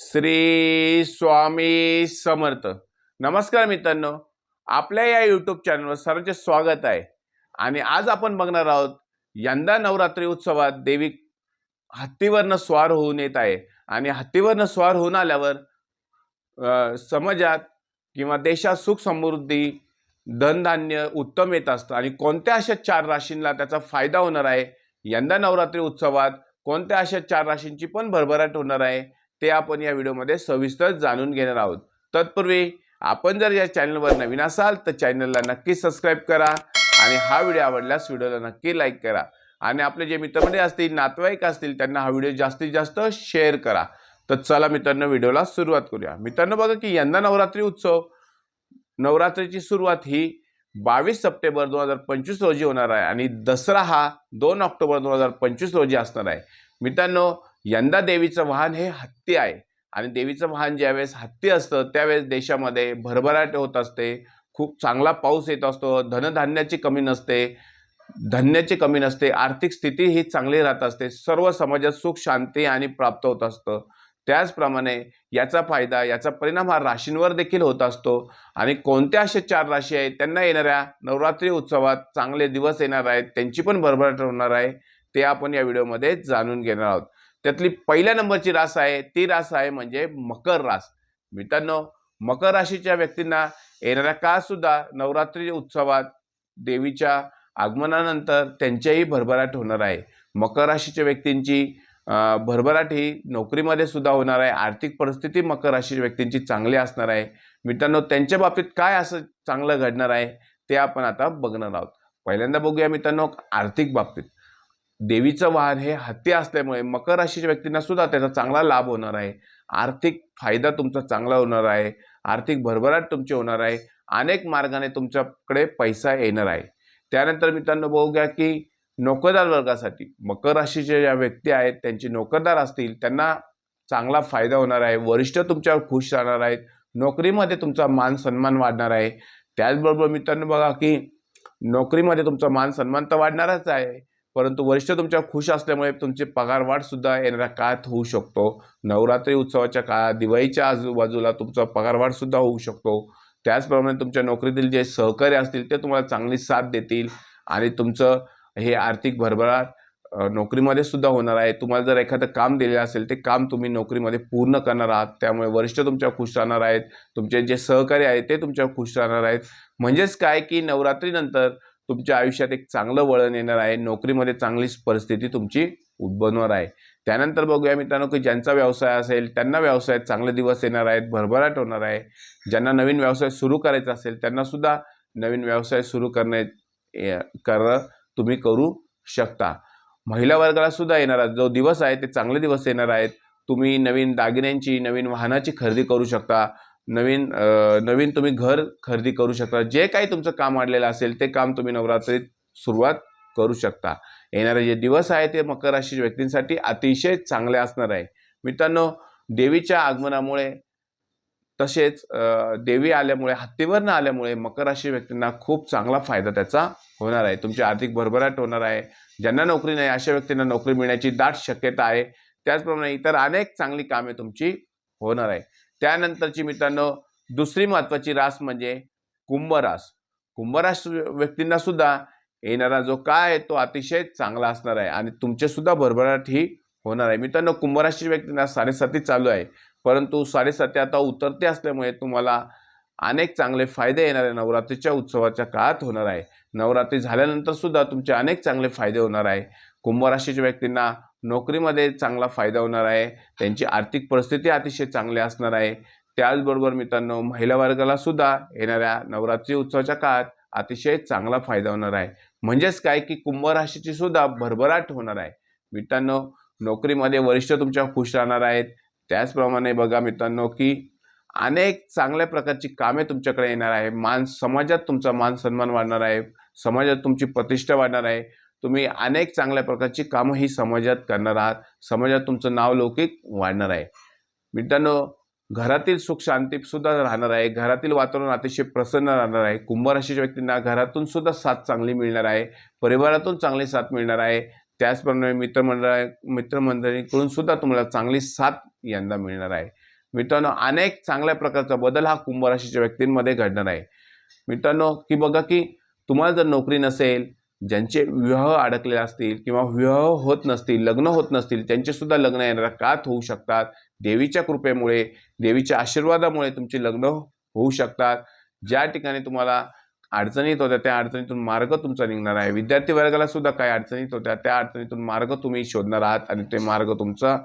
श्री स्वामी समर्थ. नमस्कार मित्रांनो. आपल्या या यूट्यूब चॅनलवर सर्वांचे स्वागत आहे. आणि आज आपण बघणार आहोत यंदा नवरात्री उत्सवात देवी हत्तीवरनं स्वार होऊन येत आहे. आणि हत्तीवरनं स्वार होऊन आल्यावर समाजात किंवा देशात सुख समृद्धी धनधान्य उत्तम येत असतं. आणि कोणत्या अशा चार राशींना त्याचा फायदा होणार आहे? यंदा नवरात्री उत्सवात कोणत्या अशा चार राशींची पण भरभराट होणार आहे? ते आपण या व्हिडिओमध्ये सविस्तर जाणून घेणार आहोत. तत्पूर्वी आपण जर या चॅनलवर नवीन असाल तर चॅनलला नक्की सबस्क्राईब करा आणि हा व्हिडिओ आवडल्यास व्हिडिओला नक्की लाईक करा. आणि आपले जे मित्रमंडळी असतील नातेवाईक असतील त्यांना हा व्हिडिओ जास्तीत जास्त शेअर करा. तर चला मित्रांनो व्हिडिओला सुरुवात करूया. मित्रांनो बघा की यंदा नवरात्री उत्सव. नवरात्रीची सुरुवात ही बावीस सप्टेंबर दोन हजार पंचवीस रोजी होणार आहे आणि दसरा हा दोन ऑक्टोबर दोन हजार पंचवीस रोजी असणार आहे. मित्रांनो यंदा देवीचं वाहन हे हत्ती आहे. आणि देवीचं वाहन ज्यावेळेस हत्ती असतं त्यावेळेस देशामध्ये भरभराट होत असते. खूप चांगला पाऊस येत असतो. धनधान्याची कमी नसते. धान्याची कमी नसते. आर्थिक स्थिती ही चांगली राहत असते. सर्व समाजात सुख शांती आणि प्राप्त होत असतं. त्याचप्रमाणे याचा फायदा याचा परिणाम हा राशींवर देखील होत असतो. आणि कोणत्या अशा चार राशी आहेत? त्यांना येणाऱ्या नवरात्री उत्सवात चांगले दिवस येणार आहेत. त्यांची पण भरभराट होणार आहे. ते आपण या व्हिडिओमध्ये जाणून घेणार आहोत. त्यातली पहिल्या नंबरची रास आहे ती रास आहे म्हणजे मकर रास. मित्रांनो मकर राशीच्या व्यक्तींना येणाऱ्या काळ सुद्धा नवरात्री उत्सवात देवीच्या आगमनानंतर त्यांच्याही भरभराट होणार आहे. मकर राशीच्या व्यक्तींची भरभराट ही नोकरीमध्ये सुद्धा होणार आहे. आर्थिक परिस्थिती मकर राशीच्या व्यक्तींची चांगली असणार आहे. मित्रांनो त्यांच्या बाबतीत काय असं चांगलं घडणार आहे ते आपण आता बघणार आहोत. पहिल्यांदा बघूया मित्रांनो आर्थिक बाबतीत. देवीचं वाहन हे हत्ती असल्यामुळे मकर राशीच्या व्यक्तींना सुद्धा त्याचा चांगला लाभ होणार आहे. आर्थिक फायदा तुमचा चांगला होणार आहे. आर्थिक भरभराट तुमची होणार आहे. अनेक मार्गाने तुमच्याकडे पैसा येणार आहे. त्यानंतर मित्रांनो बघूया की नोकरदार वर्गासाठी मकर राशीच्या ज्या व्यक्ती आहेत त्यांचे नोकरदार असतील त्यांना चांगला फायदा होणार आहे. वरिष्ठ तुमच्यावर खुश राहणार आहेत. नोकरीमध्ये तुमचा मान सन्मान वाढणार आहे. त्याचबरोबर मित्रांनो बघा की नोकरीमध्ये तुमचा मान सन्मान तर वाढणारच आहे. परंतु वरिष्ठ तुमच्या खुश असल्यामुळे तुमची पगारवाढसुद्धा येणाऱ्या काळात होऊ शकतो. नवरात्री उत्सवाच्या काळात दिवाळीच्या आजूबाजूला तुमचा पगारवाढसुद्धा होऊ शकतो. त्याचप्रमाणे तुमच्या नोकरीतील जे सहकारी असतील ते तुम्हाला चांगली साथ देतील आणि तुमचं हे आर्थिक भरभराट नोकरीमध्ये सुद्धा होणार आहे. तुम्हाला जर एखादं काम दिलेलं असेल ते काम तुम्ही नोकरीमध्ये पूर्ण करणार आहात. त्यामुळे वरिष्ठ तुमच्या खुश राहणार आहेत. तुमचे जे सहकारी आहेत ते तुमच्या खुश राहणार आहेत. म्हणजेच काय की नवरात्रीनंतर तुमच्या आयुष्यात एक चांगलं वळण येणार आहे. नोकरीमध्ये चांगली परिस्थिती तुमची उद्भवणार आहे. त्यानंतर बघूया मित्रांनो की ज्यांचा व्यवसाय असेल त्यांना व्यवसायात चांगले दिवस येणार आहेत भरभराट होणार आहे. ज्यांना नवीन व्यवसाय सुरू करायचा असेल त्यांनासुद्धा नवीन व्यवसाय सुरू करणे करणं कर तुम्ही करू शकता. महिला वर्गाला सुद्धा येणारा जो दिवस आहे ते चांगले दिवस येणार आहेत. तुम्ही नवीन दागिन्यांची नवीन वाहनाची खरेदी करू शकता. नवीन नवीन तुम्ही घर खरेदी करू शकता. जे काही तुमचं काम आणलेलं असेल ते काम तुम्ही नवरात्रीत सुरुवात करू शकता. येणारे जे दिवस आहे ते मकर राशी व्यक्तींसाठी अतिशय चांगले असणार आहे. मित्रांनो देवीच्या आगमनामुळे तसेच देवी आल्यामुळे हत्तीवर न आल्यामुळे मकर राशी व्यक्तींना खूप चांगला फायदा त्याचा होणार आहे. तुमची आर्थिक भरभराट होणार आहे. ज्यांना नोकरी नाही अशा व्यक्तींना नोकरी मिळण्याची दाट शक्यता आहे. त्याचप्रमाणे इतर अनेक चांगली कामे तुमची होणार आहे. त्यानंतरची मित्रांनो दुसरी महत्त्वाची रास म्हणजे कुंभरास. कुंभरास व्यक्तींना सुद्धा येणारा जो काय आहे तो अतिशय चांगला असणार आहे आणि तुमचेसुद्धा भरभराट ही होणार आहे. मित्रांनो कुंभराशी व्यक्तींना साडेसाती चालू आहे परंतु साडेसाती आता उतरते असल्यामुळे तुम्हाला अनेक चांगले फायदे येणार आहे. नवरात्रीच्या उत्सवाच्या काळात होणार आहे. नवरात्री झाल्यानंतर सुद्धा तुमचे अनेक चांगले फायदे होणार आहे. कुंभराशीच्या व्यक्तींना नोकरीमध्ये चांगला फायदा होणार आहे त्यांची आर्थिक परिस्थिती अतिशय चांगली असणार आहे. त्याचबरोबर मित्रांनो महिला वर्गाला सुद्धा येणाऱ्या नवरात्री उत्सवाच्या काळात अतिशय चांगला फायदा होणार आहे. म्हणजेच काय की कुंभ राशीची सुद्धा भरभराट होणार आहे. मित्रांनो नोकरीमध्ये वरिष्ठ तुमच्या खुश राहणार आहेत. त्याचप्रमाणे बघा मित्रांनो की अनेक चांगल्या प्रकारची कामे तुमच्याकडे येणार आहे. मान समाजात तुमचा मान सन्मान वाढणार आहे. समाजात तुमची प्रतिष्ठा वाढणार आहे. तुम्ही अनेक चांगल्या प्रकारची कामं ही समाजात करणार आहात. समाजात तुमचं नाव लौकिक वाढणार आहे. मित्रांनो घरातील सुख शांती सुद्धा राहणार आहे. घरातील वातावरण अतिशय प्रसन्न राहणार आहे. कुंभ राशीच्या व्यक्तींना घरातून सुद्धा साथ चांगली मिळणार आहे. परिवारातून चांगली साथ मिळणार आहे. त्याचप्रमाणे मित्रमंडळ मित्रमंडळींकडून सुद्धा तुम्हाला चांगली साथ यंदा मिळणार आहे. मित्रांनो अनेक चांगल्या प्रकारचा बदल हा कुंभ राशीच्या व्यक्तींमध्ये घडणार आहे. मित्रांनो की बघा की तुम्हाला जर नोकरी नसेल ज्यांचे विवाह अडकलेले असतील किंवा विवाह होत नसतील लग्न होत नसतील त्यांचेसुद्धा लग्न येणाऱ्या कात होऊ शकतात. देवीच्या कृपेमुळे देवीच्या आशीर्वादामुळे तुमचे लग्न होऊ शकतात. ज्या ठिकाणी तुम्हाला अडचणीत होत्या त्या अडचणीतून मार्ग तुमचा निघणार आहे. विद्यार्थी वर्गाला सुद्धा काही अडचणीत होत्या त्या अडचणीतून मार्ग तुम्ही शोधणार आहात आणि ते मार्ग तुमचा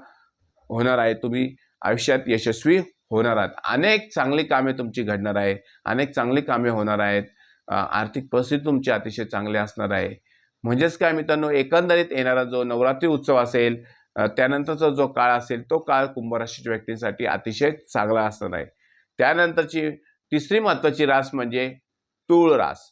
होणार आहे. तुम्ही आयुष्यात यशस्वी होणार आहात. अनेक चांगली कामे तुमची घडणार आहे. अनेक चांगली कामे होणार आहेत. आर्थिक परिस्थिती तुमची अतिशय चांगली असणार आहे. म्हणजेच काय मित्रांनो एकंदरीत येणारा जो नवरात्री उत्सव असेल त्यानंतरचा जो काळ असेल तो काळ कुंभराशीच्या व्यक्तींसाठी अतिशय चांगला असणार आहे. त्यानंतरची तिसरी महत्त्वाची रास म्हणजे तूळ रास.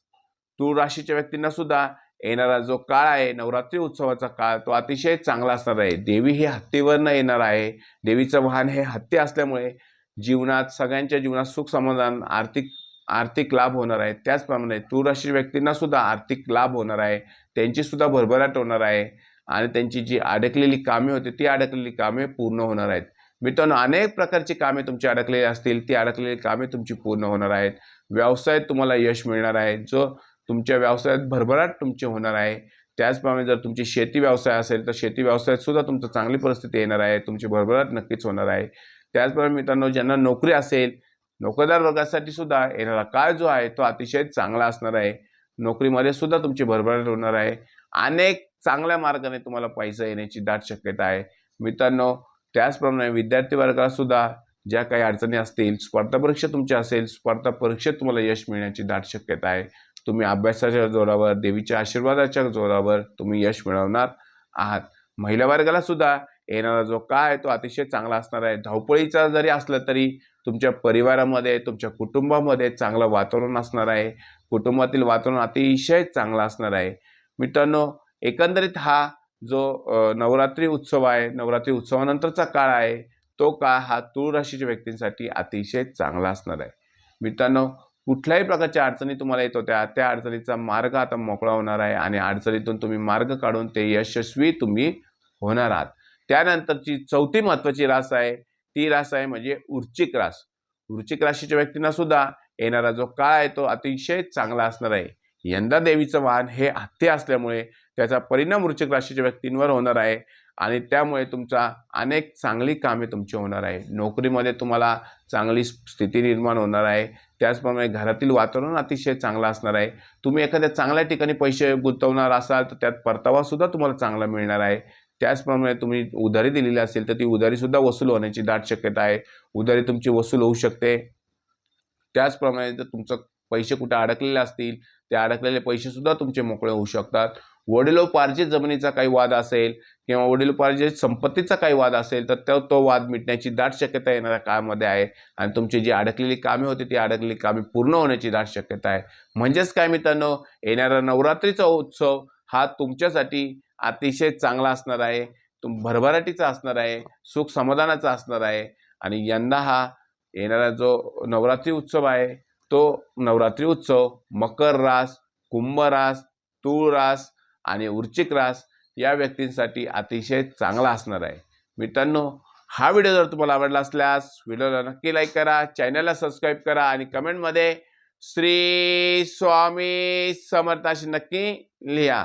तूळ राशीच्या व्यक्तींना सुद्धा येणारा जो काळ आहे नवरात्री उत्सवाचा काळ तो अतिशय चांगला असणार आहे. देवी हे हत्तीवरनं येणार आहे. देवीचं वाहन हे हत्ती असल्यामुळे जीवनात सगळ्यांच्या जीवनात सुख समाधान आर्थिक आर्थिक लाभ होणार आहे. त्याचप्रमाणे तूळ राशी व्यक्तींना सुद्धा आर्थिक लाभ होणार आहे. त्यांची सुद्धा भरभराट होणार आहे. आणि त्यांची जी अडकलेली कामे होती ती अडकलेली कामे पूर्ण होणार आहेत. मित्रांनो अनेक प्रकारची कामे तुमची अडकलेली असतील. ती अडकलेली कामे तुमची पूर्ण होणार आहेत. व्यवसायात तुम्हाला यश मिळणार आहे. जो तुमच्या व्यवसायात भरभराट तुमची होणार आहे. त्याचप्रमाणे जर तुमची शेती व्यवसाय असेल तर शेती व्यवसायात सुद्धा तुमचं चांगली परिस्थिती येणार आहे. तुमची भरभराट नक्कीच होणार आहे. त्याचप्रमाणे मित्रांनो ज्यांना नोकरी असेल नोकरदार वर्गासाठी सुद्धा येणारा काळ जो आहे तो अतिशय चांगला असणार आहे. नोकरीमध्ये सुद्धा तुमची भरभराट होणार आहे. अनेक चांगल्या मार्गाने तुम्हाला पैसा येण्याची दाट शक्यता आहे. मित्रांनो त्याचप्रमाणे विद्यार्थी वर्गाला सुद्धा ज्या काही अडचणी असतील स्पर्धा परीक्षा तुमची असेल स्पर्धा परीक्षेत तुम्हाला यश मिळण्याची दाट शक्यता आहे. तुम्ही अभ्यासाच्या जोरावर देवीच्या आशीर्वादाच्या जोरावर तुम्ही यश मिळवणार आहात. महिला वर्गाला सुद्धा येणारा जो काळ आहे तो अतिशय चांगला असणार आहे. धावपळीचा जरी असला तरी तुमच्या परिवारामध्ये तुमच्या कुटुंबामध्ये चांगलं वातावरण असणार आहे. कुटुंबातील वातावरण अतिशय चांगलं असणार आहे. मित्रांनो एकंदरीत हा जो नवरात्री उत्सव आहे नवरात्री उत्सवानंतरचा काळ आहे तो काळ हा तूळ राशीच्या व्यक्तींसाठी अतिशय चांगला असणार आहे. मित्रांनो कुठल्याही प्रकारच्या अडचणी तुम्हाला येत होत्या त्या अडचणीचा मार्ग आता मोकळा होणार आहे आणि अडचणीतून तुम्ही मार्ग काढून ते यशस्वी तुम्ही होणार आहात. त्यानंतरची चौथी महत्त्वाची रास आहे ती रास आहे म्हणजे वृश्चिक रास. वृश्चिक राशीच्या व्यक्तींना सुद्धा येणारा जो काळ आहे तो अतिशय चांगला असणार आहे. यंदा देवीचं वाहन हे हत्ते असल्यामुळे त्याचा परिणाम वृश्चिक राशीच्या व्यक्तींवर होणार आहे आणि त्यामुळे तुमचा अनेक चांगली कामे तुमची होणार आहे. नोकरीमध्ये तुम्हाला चांगली स्थिती निर्माण होणार आहे. त्याचप्रमाणे घरातील वातावरण अतिशय चांगलं असणार आहे. तुम्ही एखाद्या चांगल्या ठिकाणी पैसे गुंतवणार असाल तर त्यात परतावासुद्धा तुम्हाला चांगला मिळणार आहे. त्याचप्रमाणे तुम्ही उधारी दिलेली असेल तर ती उधारीसुद्धा वसूल होण्याची दाट शक्यता आहे. उधारी तुमची वसूल होऊ शकते. त्याचप्रमाणे जर तुमचं पैसे कुठे अडकलेले असतील ते अडकलेले पैसेसुद्धा तुमचे मोकळे होऊ शकतात. वडिलोपार्जित जमिनीचा काही वाद असेल किंवा वडिलोपार्जित संपत्तीचा काही वाद असेल तर तो तो वाद मिटण्याची दाट शक्यता येणाऱ्या काळामध्ये आहे. आणि तुमची जी अडकलेली कामे होती ती अडकलेली कामे पूर्ण होण्याची दाट शक्यता आहे. म्हणजेच काय मित्रांनो? येणारा नवरात्रीचा उत्सव हा तुमच्यासाठी अतिशय चांगला असणार आहे. तुम भरभराटीचा असणार आहे. सुख समाधानाचा असणार आहे. आणि यंदा हा येणारा जो नवरात्री उत्सव आहे तो नवरात्री उत्सव मकर रास कुंभ रास तूळ रास आणि उर्चिक रास या व्यक्तींसाठी अतिशय चांगला असणार आहे. मित्रांनो हा व्हिडिओ जर तुम्हाला आवडला असल्यास व्हिडिओला नक्की लाईक करा चॅनलला सबस्क्राईब करा आणि कमेंटमध्ये श्री स्वामी समर्थ अशी नक्की लिहा.